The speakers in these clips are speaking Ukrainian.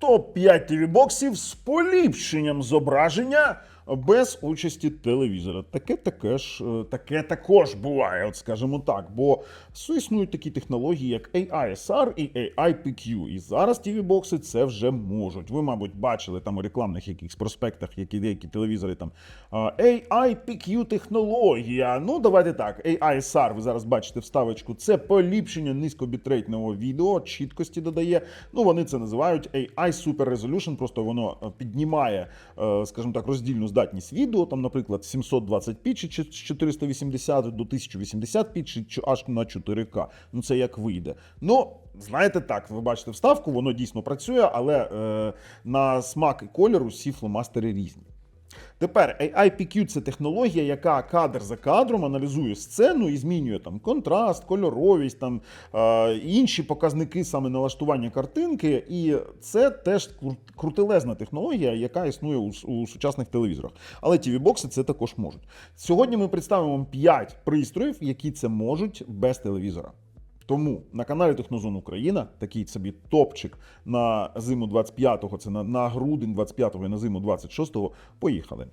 топ-5 тв боксів з поліпшенням зображення без участі телевізора. Таке таке ж е, таке також буває, от скажімо так. Бо існують такі технології, як AISR і AIPQ. І зараз TV бокси це вже можуть. Ви, мабуть, бачили там у рекламних якихось проспектах, які деякі телевізори там AIPQ технологія. Ну, давайте так. AISR, ви зараз бачите вставочку. Це поліпшення низькобітрейтного відео, чіткості додає. Ну, вони це називають AI Super Resolution, просто воно е, піднімає, е, скажімо так, роздільну здатність відео, там, наприклад, 720p чи чи- 480 до 1080p чи аж на 4К. Ну, це як вийде. Ну, знаєте так, ви бачите вставку, воно дійсно працює, але е, на смак і колір усі фломастери різні. Тепер AIPQ – це технологія, яка кадр за кадром аналізує сцену і змінює там контраст, кольоровість, там е, інші показники саме налаштування картинки. І це теж кру- крутелезна технологія, яка існує у, у сучасних телевізорах. Але tv бокси це також можуть. Сьогодні ми представимо вам 5 пристроїв, які це можуть без телевізора. Тому на каналі Технозон Україна такий собі топчик на зиму 25-го, це на, на грудень 25-го і на зиму 26-го. Поїхали.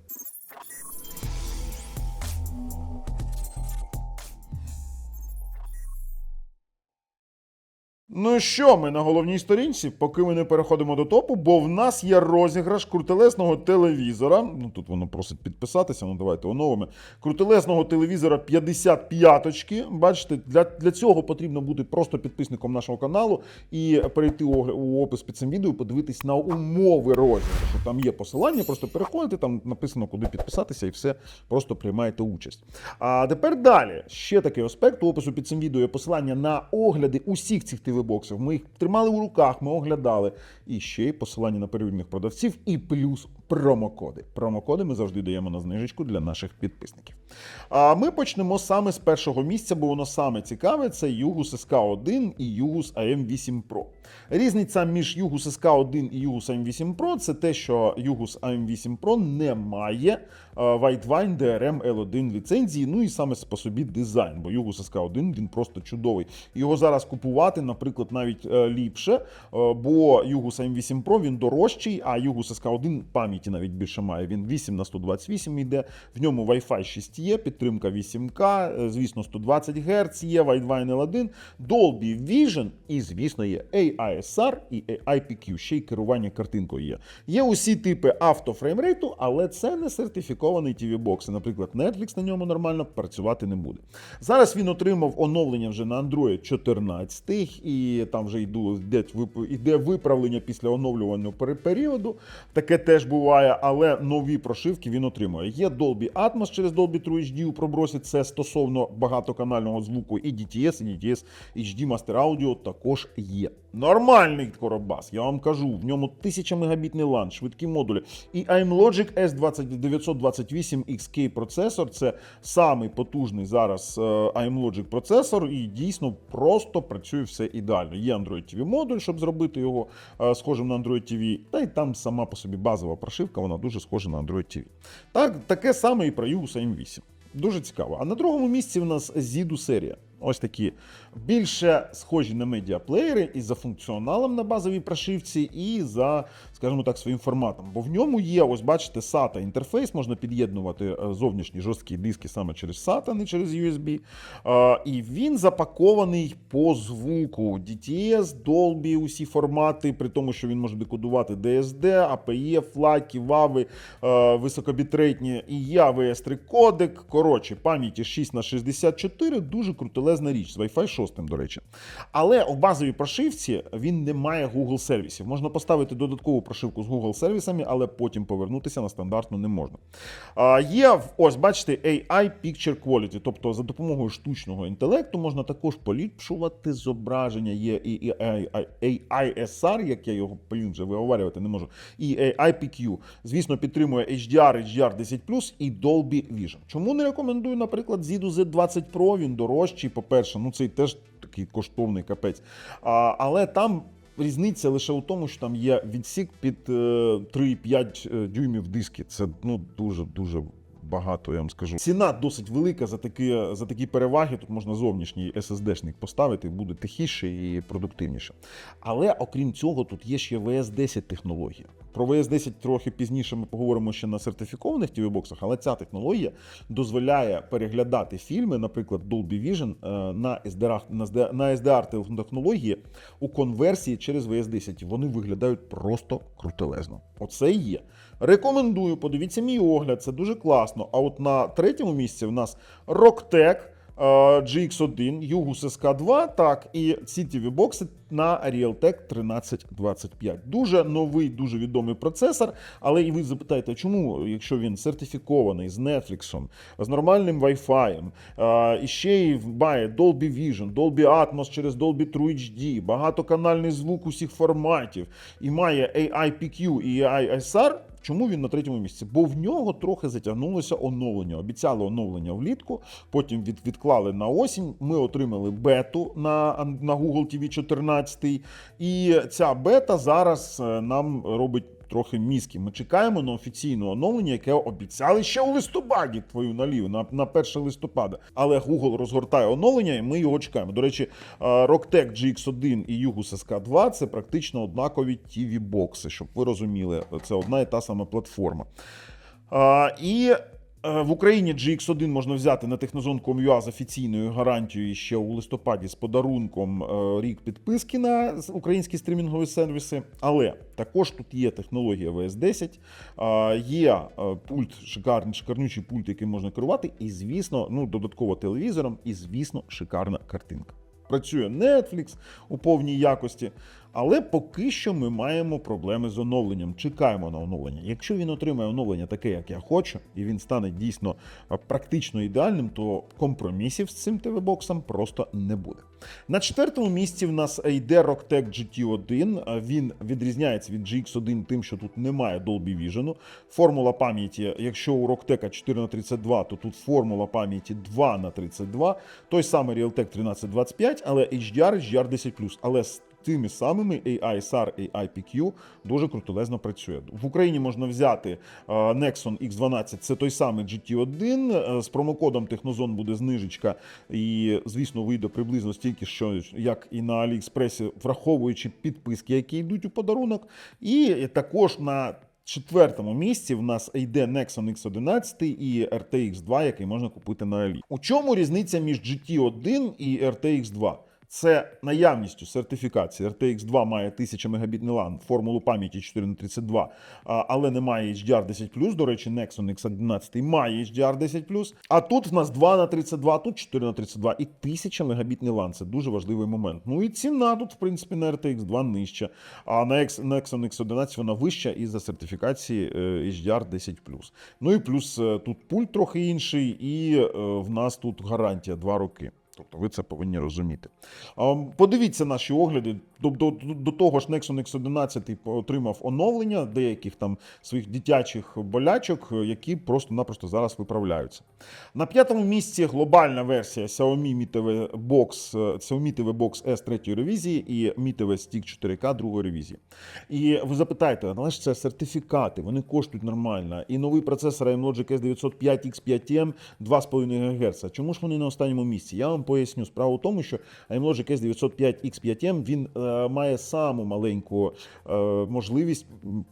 Ну і що, ми на головній сторінці, поки ми не переходимо до топу, бо в нас є розіграш крутелесного телевізора. Ну тут воно просить підписатися, ну давайте оновимо. Крутелесного телевізора 55 очки. Бачите, для, для цього потрібно бути просто підписником нашого каналу і перейти у, у опис під цим відео, подивитись на умови розіграшу. Там є посилання, просто переходите, там написано, куди підписатися, і все просто приймаєте участь. А тепер далі. Ще такий аспект. У опису під цим відео є посилання на огляди усіх цих ТВ-боксів. Ми їх тримали у руках, ми оглядали. І ще й посилання на перевірених продавців, і плюс промокоди. Промокоди ми завжди даємо на знижечку для наших підписників. А ми почнемо саме з першого місця, бо воно саме цікаве. Це Югус SK1 і Югус AM8 Pro. Різниця між Югус SK1 і Югус AM8 Pro це те, що Югус AM8 Pro не має е, Whitewine DRM L1 ліцензії, ну і саме по собі дизайн, бо Югус SK1 він просто чудовий. Його зараз купувати, наприклад, навіть е, ліпше, е, бо Югус AM8 Pro він дорожчий, а Югус SK1 пам'яті навіть більше має. Він 8 на 128 йде, в ньому Wi-Fi 6 є, підтримка 8К, е, звісно, 120 Гц є, Widevine L1, Dolby Vision і, звісно, є AISR і AIPQ, ще й керування картинкою є. Є усі типи автофреймрейту, але це не сертифікований TV-бокс. Наприклад, Netflix на ньому нормально працювати не буде. Зараз він отримав оновлення вже на Android 14, і там вже йде, виправлення після оновлювального періоду. Таке теж буває, але нові прошивки він отримує. Є Dolby Atmos через Dolby True HD у пробросі. Це стосовно багатоканального звуку, і DTS, і DTS HD Master Audio також є. Нормальний коробас, я вам кажу, в ньому 1000 мегабітний лан, швидкі модулі. І iMlogic S928XK процесор це самий потужний зараз е, iMlogic процесор, і дійсно просто працює все ідеально. Є Android TV модуль, щоб зробити його е, схожим на Android TV, та й там сама по собі базова прошивка, вона дуже схожа на Android TV. Так, таке саме і про Югус M8. Дуже цікаво. А на другому місці в нас Zidu серія. Ось такі більше схожі на медіаплеєри і за функціоналом на базовій прошивці, і за, скажімо так, своїм форматом. Бо в ньому є, ось бачите, SATA інтерфейс, можна під'єднувати е, зовнішні жорсткі диски саме через SATA, не через USB. І він запакований по звуку. DTS, Dolby, усі формати, при тому, що він може декодувати DSD, APE, флаки, WAV, е, високобітрейтні і є AVS3 кодек. Коротше, пам'яті 6 на 64 дуже крутелезна річ з Wi-Fi 6, до речі. Але у базовій прошивці він не має Google сервісів. Можна поставити додаткову прошивку з Google сервісами, але потім повернутися на стандартну не можна. А, є, ось бачите, AI Picture Quality, тобто за допомогою штучного інтелекту можна також поліпшувати зображення. Є і AI AISR, як я його блін, вже виговорювати не можу, і AIPQ. Звісно, підтримує HDR, HDR 10 і Dolby Vision. Чому не рекомендую, наприклад, Zidu Z20 Pro, він дорожчий, по-перше, ну цей теж такий коштовний капець. А, але там. Різниця лише у тому, що там є відсік під е, 3,5 дюймів диски. Це ну дуже дуже багато, я вам скажу. Ціна досить велика за такі, за такі переваги. Тут можна зовнішній SSD-шник поставити, буде тихіше і продуктивніше. Але окрім цього, тут є ще VS10 технологія. Про VS10 трохи пізніше ми поговоримо ще на сертифікованих TV-боксах, але ця технологія дозволяє переглядати фільми, наприклад, Dolby Vision е, на SDR, на SDR технології у конверсії через VS10. Вони виглядають просто крутелезно. Оце і є. Рекомендую, подивіться мій огляд, це дуже класно. А от на третьому місці в нас Rocktech е, GX1, Yugus SK2, так, і ці TV-бокси на Realtek 1325. Дуже новий, дуже відомий процесор. Але і ви запитаєте, чому, якщо він сертифікований з Netflix, з нормальним Wi-Fi, е, і ще й має Dolby Vision, Dolby Atmos через Dolby True HD, багатоканальний звук усіх форматів, і має AIPQ і AISR, Чому він на третьому місці? Бо в нього трохи затягнулося оновлення. Обіцяли оновлення влітку, потім від, відклали на осінь. Ми отримали бету на, на Google TV 14. І ця бета зараз е, нам робить. Трохи мізки. Ми чекаємо на офіційне оновлення, яке обіцяли ще у листопаді, твою налів, на, на 1 листопада. Але Google розгортає оновлення, і ми його чекаємо. До речі, Rocktech GX1 і Yugus SK2 це практично однакові TV-бокси, щоб ви розуміли, це одна і та сама платформа. А, І в Україні GX1 можна взяти на Technozone.com.ua з офіційною гарантією ще у листопаді з подарунком е, рік підписки на українські стрімінгові сервіси. Але також тут є технологія VS10, е, є е, пульт, шикарний, шикарнючий пульт, яким можна керувати, і, звісно, ну, додатково телевізором, і, звісно, шикарна картинка. Працює Netflix у повній якості, але поки що ми маємо проблеми з оновленням. Чекаємо на оновлення. Якщо він отримає оновлення таке, як я хочу, і він стане дійсно практично ідеальним, то компромісів з цим ТВ-боксом просто не буде. На четвертому місці в нас йде Rocktech GT1. Він відрізняється від GX1 тим, що тут немає Dolby Vision. Формула пам'яті, якщо у Rocktech 4 на 32, то тут формула пам'яті 2 на 32. Той самий Realtek 1325, але HDR, HDR10+. Але з тими самими AI SAR, AI PQ дуже крутелезно працює. В Україні можна взяти е, Nexon X12, це той самий GT1. е, З промокодом Технозон буде знижечка, і, звісно, вийде приблизно стільки, що як і на AliExpress, враховуючи підписки, які йдуть у подарунок. І також на четвертому місці в нас йде Nexon X11 і RTX 2, який можна купити на Алі. У чому різниця між GT1 і RTX 2? Це наявністю сертифікації. RTX 2 має 1000 Мбіт LAN, формулу пам'яті 4 на 32, а, але не має HDR10+. До речі, Nexon X11 має HDR10+. А тут в нас 2 на 32, тут 4 на 32 і 1000 Мбіт LAN. Це дуже важливий момент. Ну і ціна тут, в принципі, на RTX 2 нижча, а на Nexon X11 вона вища із-за сертифікації е, HDR10+. Ну і плюс е, тут пульт трохи інший, і е, в нас тут гарантія 2 роки. Тобто ви це повинні розуміти. Подивіться наші огляди. До, до, до того ж, Nexon X11 отримав оновлення деяких там своїх дитячих болячок, які просто-напросто зараз виправляються. На п'ятому місці глобальна версія Xiaomi Mi TV Box, Xiaomi TV Box S 3 ревізії і Mi TV Stick 4K 2 ревізії. І ви запитаєте, але ж це сертифікати, вони коштують нормально. І новий процесор AMLogic S905X5M 2,5 ГГц. Чому ж вони на останньому місці? Я вам поясню. Справа в тому, що AMLogic S905X5M він е, має саму маленьку е, можливість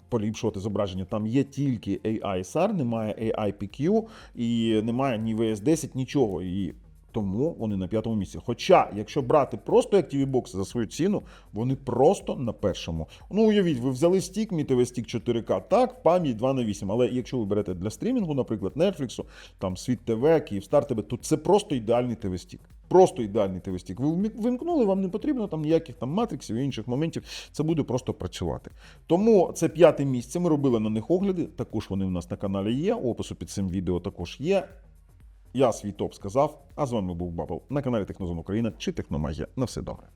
поліпшувати зображення. Там є тільки AI SAR, немає AI PQ і немає ні VS10, нічого. І тому вони на п'ятому місці. Хоча, якщо брати просто як TV-бокси за свою ціну, вони просто на першому. Ну, уявіть, ви взяли стік, мій TV стік 4К, так, пам'ять 2 на 8. Але якщо ви берете для стрімінгу, наприклад, Netflix, там Світ ТВ, Київстар ТВ, то це просто ідеальний TV-стік. Просто ідеальний TV-стік. Ви вимкнули, вам не потрібно там ніяких там матриксів і інших моментів. Це буде просто працювати. Тому це п'яте місце. Ми робили на них огляди. Також вони в нас на каналі є. Опису під цим відео також є. Я свій топ сказав. А з вами був Бабл на каналі Технозон Україна чи Техномагія. На все добре.